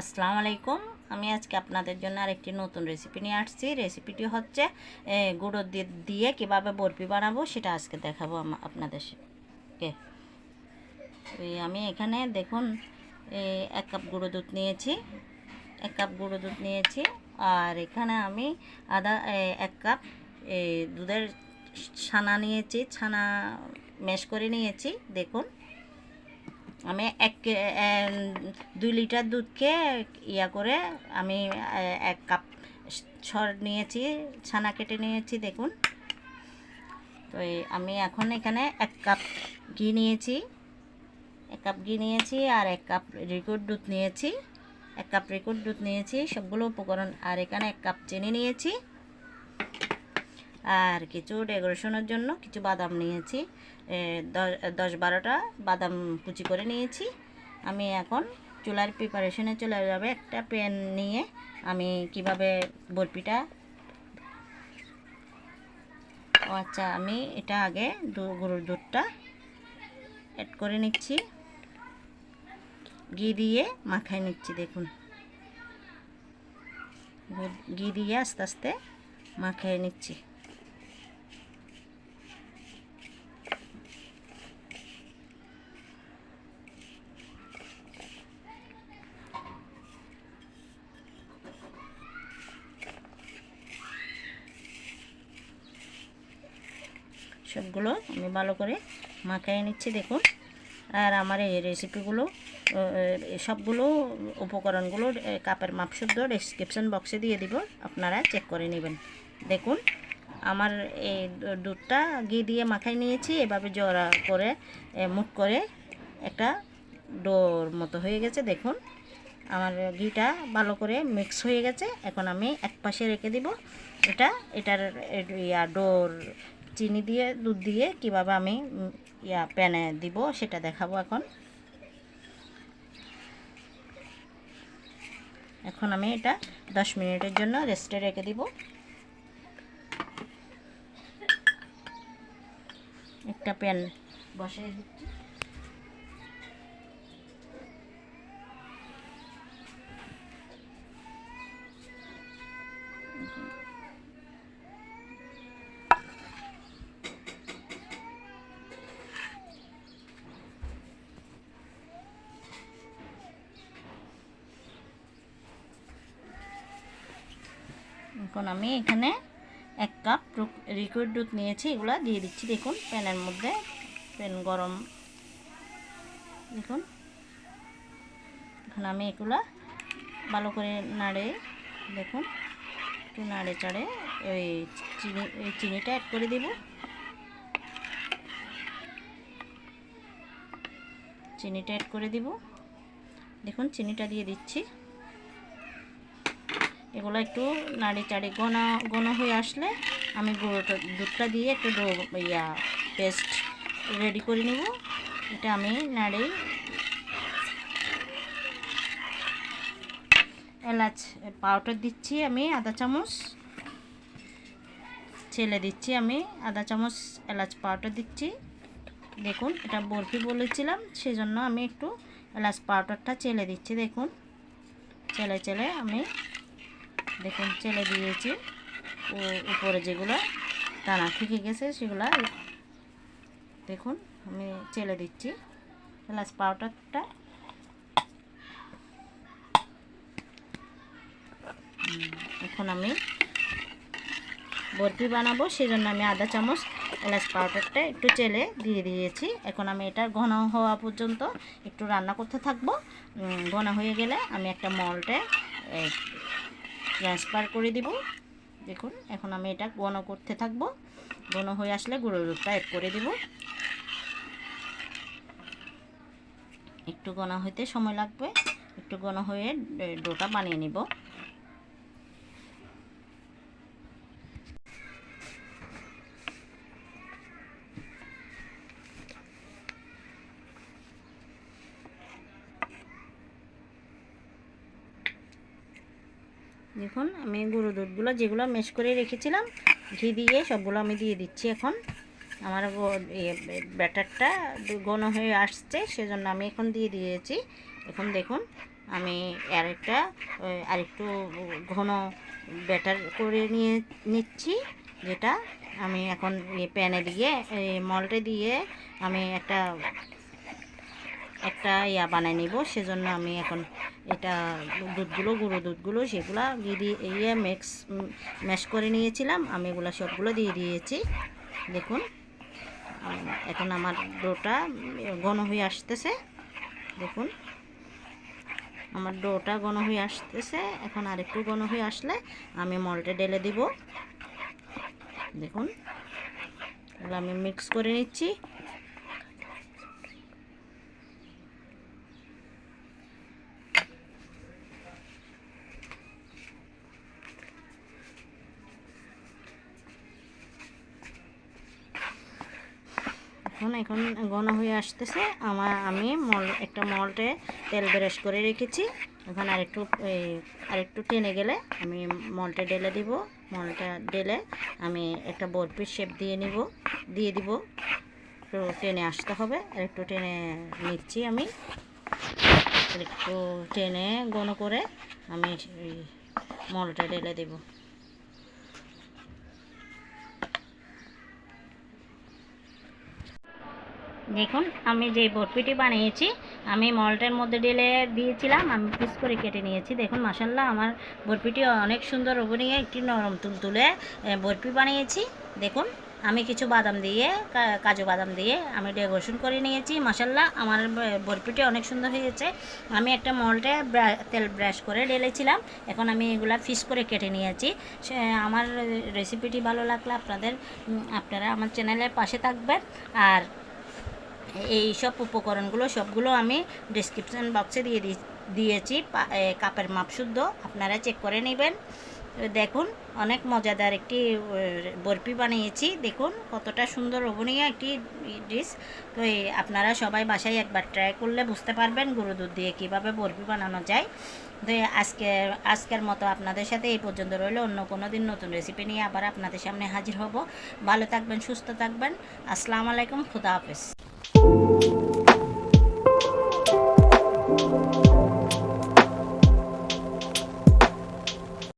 আসসালামু আলাইকুম। আমি আজকে আপনাদের জন্য আরেকটি নতুন রেসিপি নিয়ে আসছি। রেসিপিটি হচ্ছে গুঁড়ো দিয়ে কীভাবে বরফি বানাবো সেটা আজকে দেখাবো আপনাদেরকে আমি এখানে দেখুন এক কাপ গুঁড়ো দুধ নিয়েছি। এক কাপ গুঁড়ো দুধ নিয়েছি। আর এখানে আমি আদা এক কাপ দুধের ছানা নিয়েছি। ছানা ম্যাশ করে নিয়েছি, দেখুন। আমি এক দুই লিটার দুধকে ইয়া করে আমি এক কাপ ছর নিয়েছি, ছানা কেটে নিয়েছি, দেখুন। তো আমি এখন এখানে এক কাপ ঘি নিয়েছি। এক কাপ ঘি নিয়েছি আর এক কাপ রেকর্ড দুধ নিয়েছি। এক কাপ রেকর্ড দুধ নিয়েছি, সবগুলো উপকরণ। আর এখানে এক কাপ চিনি নিয়েছি। আর কিছু ডেকোরেশনের জন্য কিছু বাদাম নিয়েছি। দশ বারোটা বাদাম কুচি করে নিয়েছি। আমি এখন চুলার প্রিপারেশনে চলে যাবে। একটা প্যান নিয়ে আমি কীভাবে বরফিটা ও আচ্ছা আমি এটা আগে দু- গরুর দুধটা অ্যাড করে নিচ্ছি। ঘি দিয়ে মাখায় নিচ্ছি, দেখুন। ঘি দিয়ে আস্তে আস্তে মাখিয়ে নিচ্ছি। সবগুলো আমি ভালো করে মাখিয়ে নিচ্ছি, দেখুন। আর আমার এই রেসিপিগুলো সবগুলো উপকরণগুলো কাপের মাপ শুদ্ধ ডিসক্রিপশন বক্সে দিয়ে দিব, আপনারা চেক করে নেবেন। দেখুন, আমার এই দুধটা ঘি দিয়ে মাখাই নিয়েছি, এভাবে জড়া করে মুট করে একটা ডোর মতো হয়ে গেছে, দেখুন। আমার ঘিটা ভালো করে মিক্স হয়ে গেছে, এখন আমি এক পাশে রেখে দিব। এটা, এটার ইয়া, ডোর চিনি দিয়ে, দুধ দিয়ে কীভাবে আমি ইয়া প্যানে দিব সেটা দেখাবো এখন। এখন আমি এটা দশ মিনিটের জন্য রেস্টে রেখে দিব। একটা প্যান বসে দিচ্ছি। এখন আমি এখানে এক কাপ লিকুইড দুধ নিয়েছি, এগুলো দিয়ে দিচ্ছি। দেখুন, প্যানের মধ্যে প্যান গরম। দেখুন, এখন আমি এগুলা ভালো করে নাড়ে, দেখুন, একটু নাড়ে চাড়ে ওই চিনি, ওই চিনিটা অ্যাড করে দেব। চিনিটা অ্যাড করে দিব। দেখুন, চিনিটা দিয়ে দিচ্ছি। এগুলো একটু নাড়ি চাড়ি ঘন ঘন হয়ে আসলে আমি গুঁড়োটা, দুধটা দিয়ে একটু ইয়া পেস্ট রেডি করে নেব। এটা আমি নাড়ি এলাচ পাউডার দিচ্ছি আমি আধা চামচ। ছেলে দিচ্ছি আমি আধা চামচ এলাচ পাউডার দিচ্ছি। দেখুন, এটা বরফি বলেছিলাম, সেজন্য আমি একটু এলাচ পাউডারটা চেলে দিচ্ছি, দেখুন। চেলে চেলে আমি দেখুন, চেলে দিয়েছি। ও উপরে যেগুলো দানা থেকে গেছে সেগুলো দেখুন, আমি চেলে দিচ্ছি। এলাচ পাউডারটা এখন আমি বরফি বানাবো সেই জন্য আমি আধা চামচ এলাচ পাউডারটা একটু চেলে দিয়ে দিয়েছি। এখন আমি এটা ঘন হওয়া পর্যন্ত একটু রান্না করতে থাকব। ঘন হয়ে গেলে আমি একটা মলটে ট্রান্সফার করে দিব। দেখুন, এখন আমি এটা ঘন করতে থাকব। ঘন হয়ে আসলে গুঁড়ো দুধটা অ্যাড করে দিব। একটু গণা হইতে সময় লাগবে। একটু ঘন হয়ে ডোটা বানিয়ে নিব। দেখুন, আমি গুঁড়ো দুধগুলো যেগুলো মেশ করে রেখেছিলাম, ঘি দিয়ে সবগুলো আমি দিয়ে দিচ্ছি এখন। আমার ব্যাটারটা ঘন হয়ে আসছে, সেজন্য আমি এখন দিয়ে দিয়েছি। এখন দেখুন, আমি আরেকটা আরেকটু ঘন ব্যাটার করে নিয়ে, নিচ্ছি, যেটা আমি এখন প্যানে দিয়ে মলটে দিয়ে আমি একটা একটা ইয়া বানাই নিব, সেজন্য আমি এখন এটা দুধগুলো, গুঁড়ো দুধগুলো সেগুলো দিয়ে ইয়ে মিক্স ম্যাশ করে নিয়েছিলাম। আমি এগুলো সবগুলো দিয়ে দিয়েছি। দেখুন এখন আমার ডোটা ঘন হয়ে আসতেছে। দেখুন, আমার ডোটা ঘন হয়ে আসতেছে। এখন আরেকটু ঘন হয়ে আসলে আমি মলটা ঢেলে দিব। দেখুন আমি মিক্স করে নিচ্ছি। এখন এখন ঘন হয়ে আসতেছে। আমার, আমি মল, একটা মলটে তেল ব্রাশ করে রেখেছি। এখন আরেকটু আরেকটু টেনে গেলে আমি মলটা ডেলে দিব। মলটা ঢেলে আমি একটা বরফির শেপ দিয়ে নিব, দিয়ে দিব। একটু টেনে আসতে হবে আর একটু টেনে নিচ্ছি আমি। একটু টেনে ঘন করে আমি মলটা ঢেলে দেবো। দেখুন, আমি যে বরফিটি বানিয়েছি, আমি মলটের মধ্যে ঢেলে দিয়েছিলাম, আমি পিস করে কেটে নিয়েছি। দেখুন মাসাল্লাহ আমার বরফিটি অনেক সুন্দর ওভেনিয়ে একটি নরম তুল তুলে বরফি বানিয়েছি। দেখুন, আমি কিছু বাদাম দিয়ে কাজু বাদাম দিয়ে আমি ডেকোরেশন করে নিয়েছি। মাসাল্লাহ আমার বরফিটি অনেক সুন্দর হয়েছে। আমি একটা মলটে তেল ব্রাশ করে ঢেলেছিলাম, এখন আমি এগুলা ফিস করে কেটে নিয়েছি। আমার রেসিপিটি ভালো লাগলে আপনাদের আপনারা আমার চ্যানেলের পাশে থাকবেন। আর এই সব উপকরণগুলো সবগুলো আমি ডিসক্রিপশন বক্সে দিয়ে দিয়েছি। কাপের মাপ শুদ্ধ, আপনারা চেক করে নেবেন। দেখুন, অনেক মজাদার একটি বরফি বানিয়েছি। দেখুন, কতটা সুন্দর ওভনীয় একটি ডিশ তো আপনারা সবাই বাসায় একবার ট্রাই করলে বুঝতে পারবেন গরু দুধ দিয়ে কীভাবে বরফি বানানো যায়। তো আজকে, আজকের মতো আপনাদের সাথে এই পর্যন্ত রইলে। অন্য কোনো দিন নতুন রেসিপি নিয়ে আবার আপনাদের সামনে হাজির হব। ভালো থাকবেন, সুস্থ থাকবেন। আসসালামু আলাইকুম, খুদা হাফেজ। you